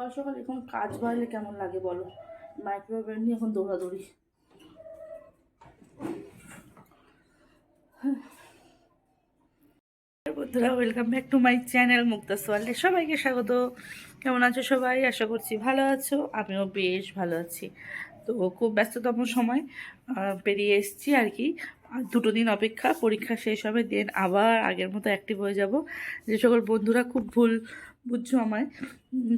সকাল সকাল এখন কাজ বাড়লে কেমন লাগে বলো? মাইক্রোওয়েভ নিয়ে এখন দৌড়াদৌড়ি। বন্ধুরা welcome back to my channel Mukta সোয়ালে সবাইকে স্বাগত। কেমন আছো সবাই? আশা করছি ভালো আছো, আমিও বেশ ভালো আছি। তো খুব ব্যস্ততম সময় পেরিয়ে এসেছি আর কি। দুটো দিন অপেক্ষা, পরীক্ষা শেষ হবে দেন আবার আগের মতো অ্যাক্টিভ হয়ে যাব। যে সকল বন্ধুরা খুব ভুল বুঝছ আমায়?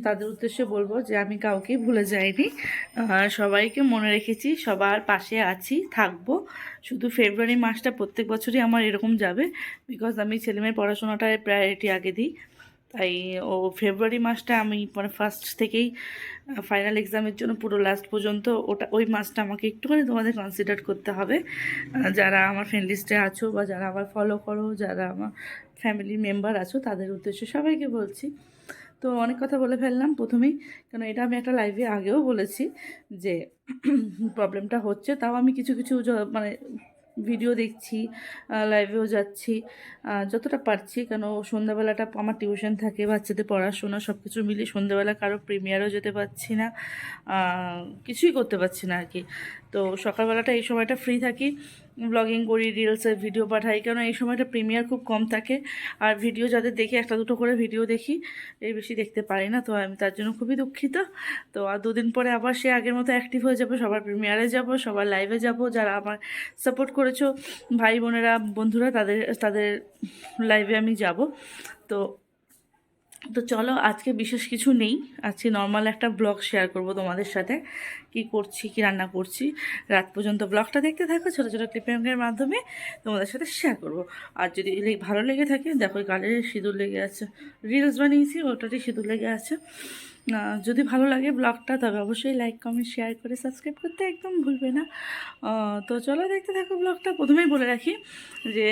তাদের উদ্দেশ্যে বলব যে আমি কাউকেই ভুলে যাইনি। সবাইকে মনে রেখেছি, সবার পাশে আছি, থাকব। শুধু ফেব্রুয়ারি মাসটা প্রত্যেক বছরই আমার এরকম যাবে বিকজ আমি ছেলেমেয়ের পড়াশোনাটায় প্রায়োরিটি আগে দিই। তাই ও ফেব্রুয়ারি মাসটা আমি মানে ফার্স্ট থেকেই ফাইনাল এক্সামের জন্য পুরো লাস্ট পর্যন্ত ওটা, ওই মাসটা আমাকে একটুখানি তোমাদের কনসিডার করতে হবে। যারা আমার ফ্রেন্ড লিস্টে আছো বা যারা আমার ফলো করো, যারা আমার ফ্যামিলি মেম্বার আছো, তাদের উদ্দেশ্যে সবাইকে বলছি। তো অনেক কথা বলে ফেললাম প্রথমেই কারণ এটা আমি একটা লাইভে আগেও বলেছি যে প্রবলেমটা হচ্ছে। তাও আমি কিছু কিছু মানে ভিডিও দেখছি লাইভেও যাচ্ছি যতটা পারছি। কেন সন্ধ্যাবেলাটা আমার টিউশন থাকে, বাচ্চাদের পড়াশোনা সব কিছু মিলিয়ে সন্ধ্যাবেলা কারও প্রিমিয়ারও যেতে পারছি না কিছুই করতে পারছি না আর কি। তো সকালবেলাটা এই সময়টা ফ্রি থাকি। ব্লগিং করি রিলসের ভিডিও পাঠাই কেন এই সময়টা প্রিমিয়ার খুব কম থাকে। আর ভিডিও যাদের দেখি, একটা দুটো করে ভিডিও দেখি, এর বেশি দেখতে পারি না। তো আমি তার জন্য খুবই দুঃখিত। তো আর দুদিন পরে আবার সে আগের মতো অ্যাক্টিভ হয়ে যাবে, সবার প্রিমিয়ারে যাব, সবার লাইভে যাব। যারা আমার সাপোর্ট করেছ, ভাই বোনেরা, বন্ধুরা, তাদের তাদের লাইভে আমি যাব। তো তো চলো, আজকে বিশেষ কিছু নেই। আজকে নর্মাল একটা ব্লগ শেয়ার করব তোমাদের সাথে। কি করছি, কি রান্না করছি, রাত পর্যন্ত ব্লগটা দেখতে থাকো, ছোটো ছোটো ক্লিপিংয়ের মাধ্যমে তোমাদের সাথে শেয়ার করব। আর যদি ভালো লেগে থাকে, দেখো গালে সিঁদুর লেগে আছে। রিলস বানিয়েছি ওটাতে সিঁদুর লেগে আছে। যদি ভালো লাগে ব্লগটা তবে অবশ্যই লাইক কমেন্ট শেয়ার করে সাবস্ক্রাইব করতে একদম ভুলবে না। তো চলো দেখতে থাকো ব্লগটা প্রথমেই বলে রাখি যে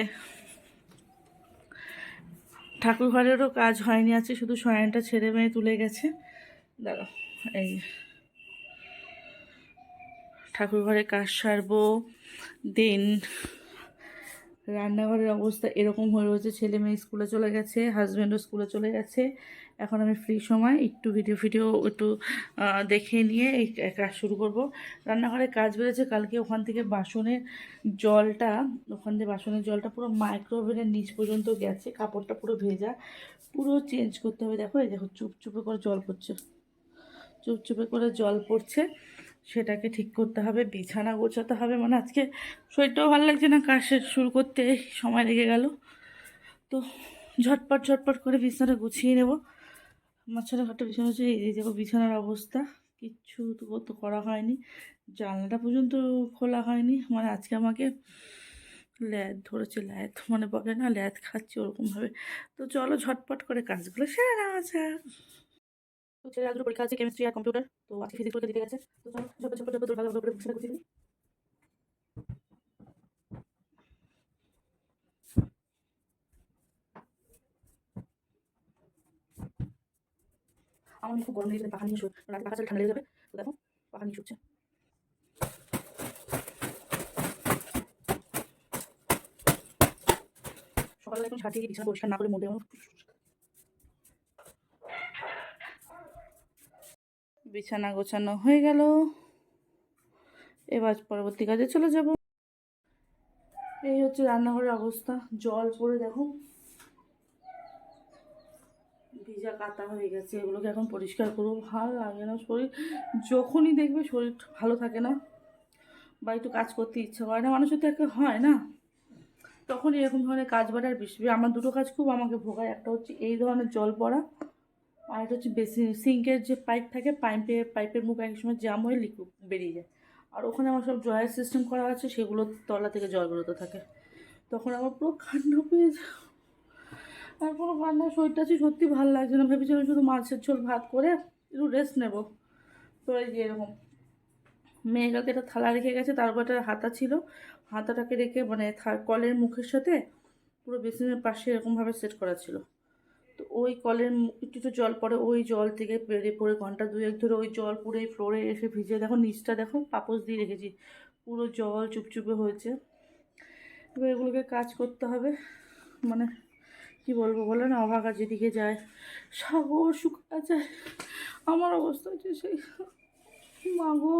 ঠাকুর ঘরেরও কাজ হয়নি, আছে শুধু শয়নটা ছেড়ে মেয়ে তুলে গেছে দাঁড়া এই। ঠাকুর ঘরে কাজ সারবো, দেন রান্নাঘরের অবস্থা এরকম হয়ে রয়েছে, ছেলে মেয়ে স্কুলে চলে গেছে হাজব্যান্ডও স্কুলে চলে গেছে এখন আমি ফ্রি সময়, একটু ভিডিও ফিডিও একটু দেখে নিয়ে এই কাজ শুরু করব। রান্নাঘরে কাজ বেড়েছে কালকে ওখান থেকে বাসনের জলটা, ওখান থেকে বাসনের জলটা পুরো মাইক্রোওভেনের নিচ পর্যন্ত গেছে, কাপড়টা পুরো ভেজা, পুরো চেঞ্জ করতে হবে। দেখো, এই দেখো চুপচুপে করে জল পড়ছে। চুপচুপে করে জল পড়ছে, সেটাকে ঠিক করতে হবে, বিছানা গোছাতে হবে। মানে আজকে শরীরটাও ভালো লাগছে না, কাজ শুরু করতে সময় লেগে গেল। তো ঝটপট ঝটপট করে বিছানাটা গুছিয়ে নেব। মাঝখানে ঘরটা বিছানা হচ্ছে, এই দেখো বিছানার অবস্থা, কিচ্ছু তো করা হয়নি। জানলাটা পর্যন্ত খোলা হয়নি মানে আজকে আমাকে ল্যাদ ধরেছে, ল্যাদ মানে বলে না, ল্যাদ খাচ্ছি ওরকমভাবে। তো চলো ঝটপট করে কাজগুলো সেরে নেওয়া যাক। তো ছেলে আজকে পরীক্ষা আছে কেমিস্ট্রি আর কম্পিউটার তো আজকে ফিজিক্স পরীক্ষা দিতে গেছে। তো চলো ঝটপট ঝটপট ভালো করে গুছিয়ে আমার খুব গরম লেগেছে পাখা নিয়ে শুয়ে রাতে পাখা চালে ঠান্ডা লেগে যাবে? তো দেখো পাখা নিয়ে শুচ্ছে সকালবেলা এখন ছাটিয়ে বিছানা পরিষ্কার না করে মোটে আমার বিছানা গোছানো হয়ে গেল। এবার পরবর্তী কাজে চলে যাব। এই হচ্ছে রান্নাঘরের অবস্থা। জল পড়ে দেখো। ভিজা কাতা হয়ে গেছে, এগুলোকে এখন পরিষ্কার করব। ভালো লাগে না শরীর। যখনই দেখবে শরীর ভালো থাকে না বা একটু কাজ করতে ইচ্ছা করে না, মানুষের তো একটা হয় না। তখন এরকম ধরনের কাজ বাড়ার বেশি আমার দুটো কাজ খুব আমাকে ভোগায়। একটা হচ্ছে এই ধরনের জল পড়া আর একটা হচ্ছে বেসিন, সিঙ্কের যে পাইপ থাকে, পাইপে, পাইপের মুখ এক সময় জাম হয়ে লিকুইড বেরিয়ে যায়। আর ওখানে আমার সব ড্রয়ার সিস্টেম করা আছে, সেগুলো তলা থেকে জল বেরোতে থাকে। তখন আমার পুরো কান্না পেয়ে যায় আর পুরো কান্না শরীরটা আছে সত্যি ভালো লাগছে না, ভেবেছিলাম শুধু মাছের ঝোল, ভাত করে একটু রেস্ট নেব। তো এই যে এরকম মেয়ে একটা থালা রেখে গেছে, তার উপর একটা হাতা ছিল। হাতাটাকে রেখে মানে কলের মুখের সাথে পুরো বেসিনের পাশে এরকমভাবে সেট করা ছিল। তো ওই কলের একটু একটু জল পড়ে ওই জল থেকে পেরে পড়ে ঘণ্টা দুয়েক ধরে ওই জল পুরো ফ্লোরে এসে ভিজে দেখো নিচটা দেখো পাপোশ দিয়ে রেখেছি, পুরো জল চুপচুপে হয়েছে। এবার এগুলোকে কাজ করতে হবে মানে কি বলব বলো না অভাগা যেদিকে যায়। সাগর শুকা যায় আমার অবস্থা হচ্ছে সেই। মাগো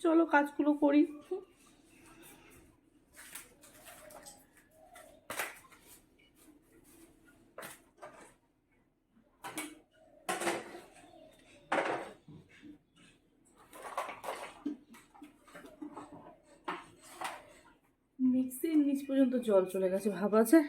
চলো কাজগুলো করি। মিক্সির নিচ পর্যন্ত জল চলে গেছে, ভাবা যায়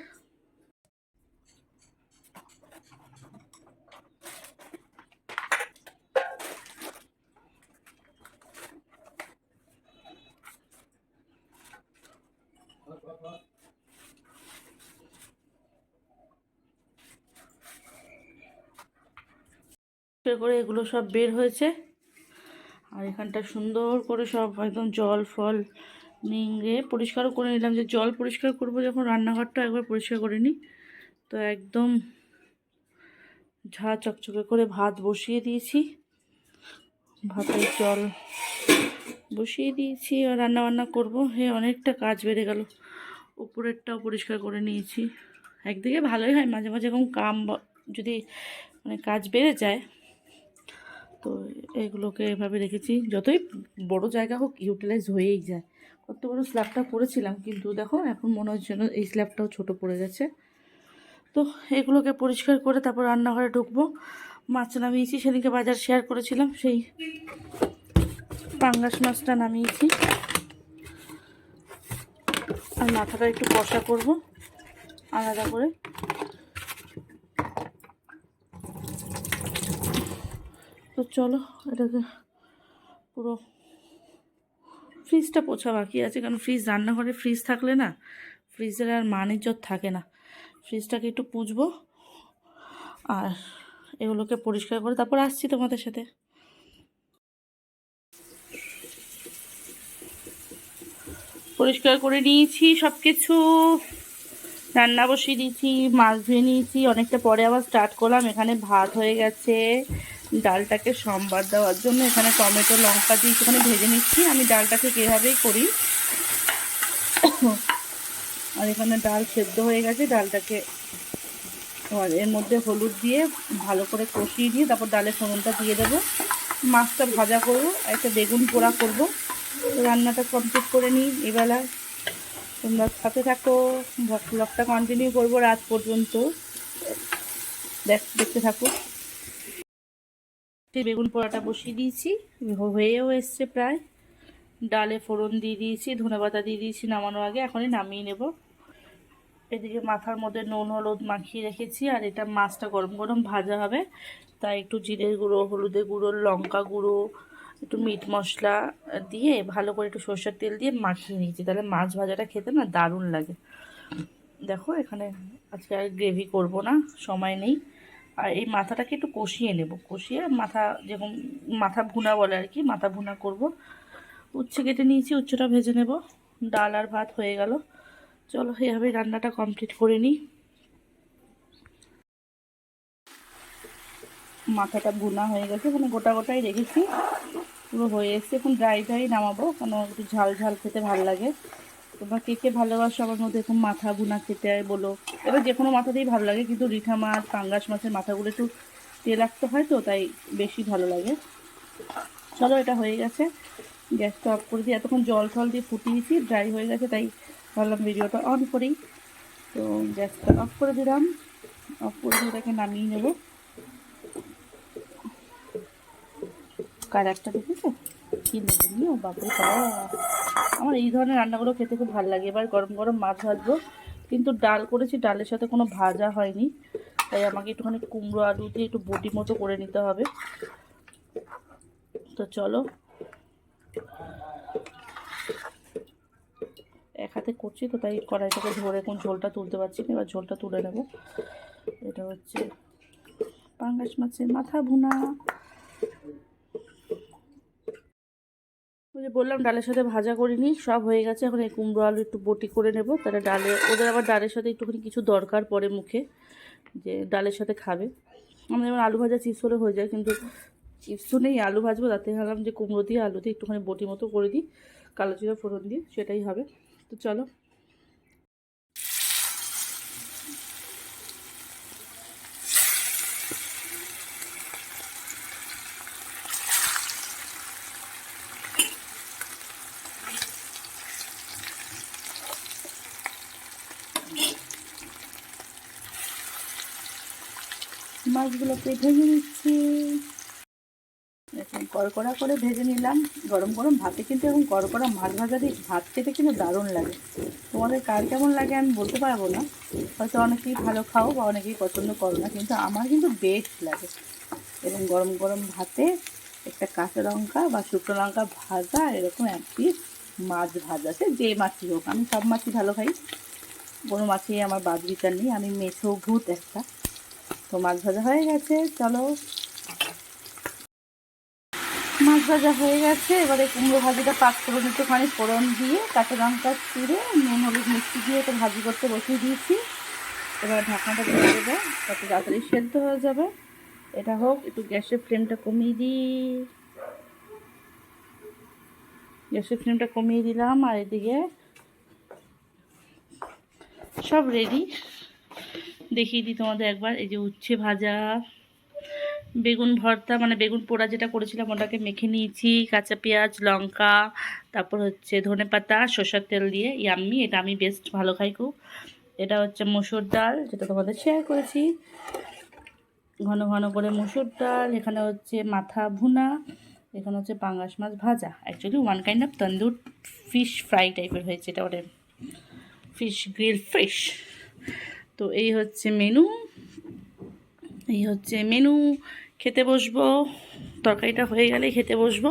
পরিষ্কার করে এগুলো সব বের হয়েছে। আর এখানটা সুন্দর করে সব একদম জল, ফল, নিংড়ে পরিষ্কারও করে নিলাম। যে জল পরিষ্কার করব যখন রান্নাঘরটা একবার পরিষ্কার করে নিই, তো একদম ঝা চকচকে করে ভাত বসিয়ে দিয়েছি। ভাতের জল বসিয়ে দিয়েছি আর রান্না বান্না করব। হে, অনেকটা কাজ বেড়ে গেল। উপরেরটাও পরিষ্কার করে নিয়েছি। একদিকে ভালোই হয়, মাঝে মাঝে এরকম কাম যদি মানে কাজ বেড়ে যায় তো এগুলোকে এভাবে রেখেছি। যতই বড় জায়গা হোক ইউটিলাইজ হয়েই যায়। কত বড় স্ল্যাবটা করেছিলাম, কিন্তু দেখো, এখন মনে হচ্ছে যেন এই স্ল্যাবটাও ছোট পড়ে গেছে। তো এগুলোকে পরিষ্কার করে তারপর রান্নাঘরে ঢুকবো। মাছ নামিয়েছি, সেদিনকে বাজার শেয়ার করেছিলাম, সেই পাঙ্গাস মাছটা নামিয়েছি। আর মাথাটা একটু কষা করব, আলাদা করে। তো চলো, এটাকে পুরো ফ্রিজটা পোছা বাকি আছে, কারণ ফ্রিজ রান্নাঘরে ফ্রিজ থাকলে না ফ্রিজের আর মান ইজ্জত থাকে না। ফ্রিজটাকে একটু পুজবো আর এগুলোকে পরিষ্কার করে তারপর আসছি তোমাদের সাথে। পরিষ্কার করে নিয়েছি সব কিছু রান্না বসিয়ে দিয়েছি, মাছ ধুয়ে নিয়েছি, অনেকটা পরে আবার স্টার্ট করলাম, এখানে ভাত হয়ে গেছে। ডালটাকে সম্বাদ দেওয়ার জন্য এখানে টমেটো, লঙ্কা দিয়ে একটুখানি ভেজে নিচ্ছি। আমি ডালটাকে এভাবেই করি, আর এখানে ডাল সেদ্ধ হয়ে গেছে, ডালটাকে এর মধ্যে হলুদ দিয়ে ভালো করে কষিয়ে দিয়ে তারপর ডালের ফোড়নটা দিয়ে দেবো। মাছটা ভাজা করব, একটা বেগুন পোড়া করব। রান্নাটা কমপ্লিট করে নিই এবেলা। তোমরা সাথে থাকো ব্লগটা কন্টিনিউ করব রাত পর্যন্ত। দেখ, দেখতে থাকো। বেগুন পোড়াটা বসিয়ে দিয়েছি হয়েও এসছে প্রায়। ডালে ফোড়ন দিয়ে দিয়েছি ধনেপাতা দিয়ে দিয়েছি নামানোর আগে, এখনই নামিয়ে নেব। এদিকে মাথার মধ্যে নুন, হলুদ মাখিয়ে রেখেছি, আর এটা মাছটা গরম গরম ভাজা হবে। তাই একটু জিরের গুঁড়ো, হলুদের গুঁড়ো, লঙ্কা গুঁড়ো, একটু মিট মশলা দিয়ে ভালো করে একটু সর্ষের তেল দিয়ে মাখিয়ে নিয়েছি। তাহলে মাছ ভাজাটা খেতে না দারুণ লাগে। দেখো এখানে আজকে আর গ্রেভি করব না, সময় নেই। আর এই মাথাটাকে একটু কষিয়ে নেব। কষিয়ে মাথা যেরকম মাথা ভুনা বলে আর কি, মাথা ভুনা করব। উচ্ছে কেটে নিয়েছি, উচ্ছেটা ভেজে নেব। ডাল আর ভাত হয়ে গেল। চলো এইভাবে রান্নাটা কমপ্লিট করে নিই। মাথাটা ভুনা হয়ে গেছে মানে গোটা গোটাই রেখেছি। পুরো হয়ে এসছে, এখন ড্রাই ড্রাই নামাবো, কেন একটু ঝাল ঝাল খেতে ভালো লাগে। তোমরা কে কে ভালোবাসো আমার মধ্যে এখন মাথা ভুনা খেতে হয় বলো। এবার যে কোনো মাথাতেই ভালো লাগে, কিন্তু রিঠা মাছ, পাঙ্গাস মাছের মাথাগুলো একটু তেলাক্ত হয় তো, তাই বেশি ভালো লাগে। চলো, এটা হয়ে গেছে। গ্যাসটা অফ করে দিয়ে এতক্ষণ জল টল দিয়ে ফুটিয়েছি ড্রাই হয়ে গেছে, তাই ভাবলাম ভিডিওটা অন করি। তো গ্যাসটা অফ করে দিলাম। অফ করে দিয়ে এটাকে নামিয়ে নেব। একটা দেখেছ? কি নিও, বাপরে আমার এই ধরনের রান্নাগুলো খেতে খুব ভালো লাগে। এবার গরম গরম মাছ ভাজবো। কিন্তু ডাল করেছি, ডালের সাথে কোনো ভাজা হয়নি। তাই আমাকে একটুখানি কুমড়ো আলু দিয়ে একটু বটি মতো করে নিতে হবে। তো চলো। এক হাতে করছি তো, তাই কড়াইটাকে ধরে এখন ঝোলটা তুলতে পারছি না। এবার ঝোলটা তুলে নেব। এটা হচ্ছে পাঙ্গাস মাছের মাথা ভুনা যে বললাম, ডালের সাথে ভাজা করিনি সব হয়ে গেছে। এখন এই কুমড়ো আলু একটু বটি করে নেব। তাহলে ডালে, ওদের আবার ডালের সাথে একটুখানি কিছু দরকার পড়ে মুখে, যে ডালের সাথে খাবে। আমাদের যেমন আলু ভাজা চিপস হলে হয়ে যায়, কিন্তু চিপসও নেই, আলু ভাজবো, তাতে ভাবলাম যে কুমড়ো দিয়ে আলু দিয়ে একটুখানি বটি মতো করে দিই, কালো জিরা ফোড়ন দিয়ে, সেটাই হবে। তো চলো মাছগুলোকে ভেজে নিচ্ছি। এরকম কড়কড়া করে ভেজে নিলাম। গরম গরম ভাতে কিন্তু এরকম কড়কড়া মাছ ভাজা দিয়ে ভাত খেতে কিন্তু দারুণ লাগে। তোমাদের কার কেমন লাগে আমি বলতে পারব না। হয়তো অনেকেই ভালো খাও বা অনেকেই পছন্দ করো না, কিন্তু আমার কিন্তু বেস্ট লাগে। এবং গরম গরম ভাতে একটা কাঁচা লঙ্কা বা শুকনো লঙ্কা ভাজা, এরকম এক পিস মাছ ভাজা। সে যে মাছই হোক, আমি সব মাছই ভালো খাই। কোনো মাছই আমার বাদ বিচার নেই। আমি মেছো ভূত একটা। তো মাছ ভাজা হয়ে গেছে, চলো। মাছ ভাজা হয়ে গেছে, এবারে কুমড়ো ভাজিটা পাক করে একটুখানি ফোড়ন দিয়ে। কাঁচা লঙ্কা চিড়ে, নুন, হলুদ মিষ্টি দিয়ে একটু ভাজি করতে বসিয়ে দিয়েছি। এবার ঢাকনাটা দিয়ে দেবো, তাতে তাড়াতাড়ি সেদ্ধ হয়ে যাবে। এটা হোক, একটু গ্যাসের ফ্লেমটা কমিয়ে দিই। গ্যাসের ফ্লেমটা কমিয়ে দিলাম, আর এদিকে সব রেডি দেখিয়ে দিই তোমাদের একবার। এই যে উচ্ছে ভাজা, বেগুন ভর্তা মানে বেগুন পোড়া যেটা করেছিলাম ওটাকে মেখে নিয়েছি, কাঁচা পেঁয়াজ, লঙ্কা, তারপর হচ্ছে ধনে পাতা, সর্ষের তেল দিয়ে। ইয়াম্মি, এটা আমি বেস্ট ভালো খাই খুব। এটা হচ্ছে মসুর ডাল, যেটা তোমাদের শেয়ার করেছি। ঘন ঘন করে মসুর ডাল, এখানে হচ্ছে মাথা ভুনা, এখানে হচ্ছে পাঙ্গাস মাছ ভাজা। Actually one kind of tandoor fish fry টাইপের হয়েছে, এটা ওটা ফিশ গ্রিল ফিশ তো এই হচ্ছে মেনু। এই হচ্ছে মেনু, খেতে বসবো। তরকারিটা হয়ে গেলে খেতে বসবো।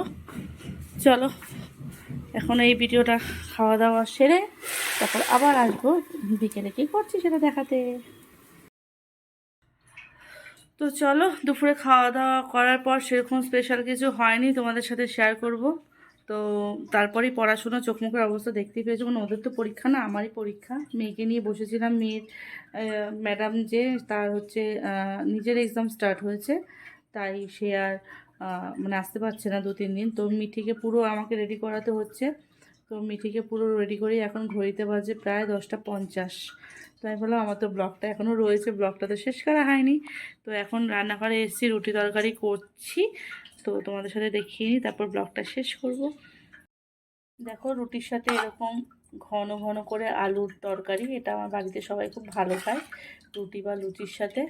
চলো, এখন এই ভিডিওটা খাওয়া দাওয়া সেরে তারপর আবার আসব। বিকেলে কী করছি সেটা দেখাতে। তো চলো, দুপুরে খাওয়া দাওয়া করার পর সেরকম স্পেশাল কিছু হয়নি, তোমাদের সাথে শেয়ার করব। তো তারপরেই পড়াশোনা, চোখ মুখের অবস্থা দেখতে পেয়েছ। মানে ওদের তো পরীক্ষা না, আমারই পরীক্ষা। মেয়েকে নিয়ে বসেছিলাম, মেয়ের ম্যাডাম যে, তার হচ্ছে নিজের এক্সাম স্টার্ট হয়েছে। তাই সে আর মানে আসতে পারছে না দু, তিন দিন। তো মিঠিকে পুরো আমাকে রেডি করাতে হচ্ছে। তো মিঠিকে পুরো রেডি করে এখন ঘড়িতে বাজে প্রায় দশটা পঞ্চাশ। তো আমি বললাম আমার তো ব্লগটা এখনও রয়েছে, ব্লগটা তো শেষ করা হয়নি। তো এখন রান্নাঘরে এসেছি, রুটি তরকারি করছি। তো তোমাদের সাথে দেখিয়ে নিই, তারপর ব্লগটা শেষ করব। দেখো, রুটির সাথে এরকম ঘন ঘন করে আলুর তরকারি, এটা আমার বাড়িতে সবাই খুব ভালো খায়, রুটি বা লুচির সাথে।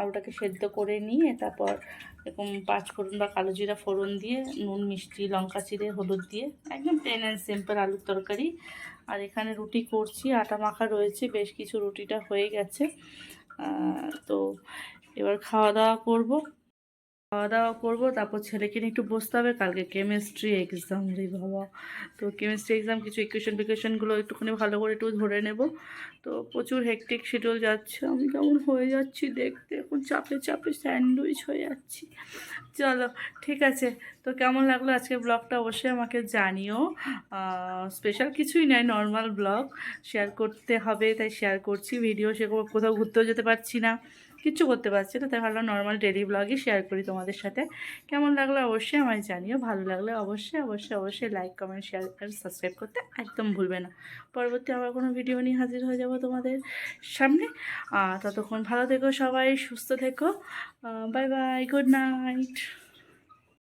আলুটাকে সেদ্ধ করে নিয়ে তারপর এরকম পাঁচ ফোড়ন বা কালো জিরা ফোড়ন দিয়ে, নুন, মিষ্টি, লঙ্কা, চিড়ে, হলুদ দিয়ে, একদম প্লেন অ্যান্ড সিম্পল আলুর তরকারি। আর এখানে রুটি করছি, আটা মাখা রয়েছে, বেশ কিছু রুটিটা হয়ে গেছে। তো এবার খাওয়া দাওয়া করব। খাওয়া দাওয়া করব, তারপর ছেলেকে নিয়ে একটু বসতে হবে, কালকে কেমিস্ট্রি এক্সাম রে বাবা। তো কেমিস্ট্রি এক্সাম কিছু ইকুয়েশন ফিকুয়েশনগুলো একটুখানি ভালো করে একটু ধরে নেব। তো প্রচুর হেকটিক শিডিউল যাচ্ছে, আমি কেমন হয়ে যাচ্ছি দেখতে, এখন চাপে চাপে স্যান্ডউইচ হয়ে যাচ্ছি। চলো, ঠিক আছে। তো কেমন লাগল আজকে ব্লগটা অবশ্যই আমাকে জানিও। স্পেশাল কিছুই নয় নর্মাল ব্লগ শেয়ার করতে হবে, তাই শেয়ার করছি। ভিডিও সে কোথাও ঘুরতেও যেতে পারছি না। কিচ্ছু করতে পারছি না, তাই ভাবলাম নর্মাল ডেলি ব্লগই শেয়ার করি তোমাদের সাথে। কেমন লাগল অবশ্যই আমায় জানিও, ভালো লাগলে অবশ্যই অবশ্যই অবশ্যই লাইক কমেন্ট শেয়ার আর সাবস্ক্রাইব করতে একদম ভুলবে না। পরবর্তী আবার কোনো ভিডিও নিয়ে হাজির হয়ে যাব তোমাদের সামনে। ততক্ষণ ভালো থেকো সবাই, সুস্থ থেকো। Bye bye good night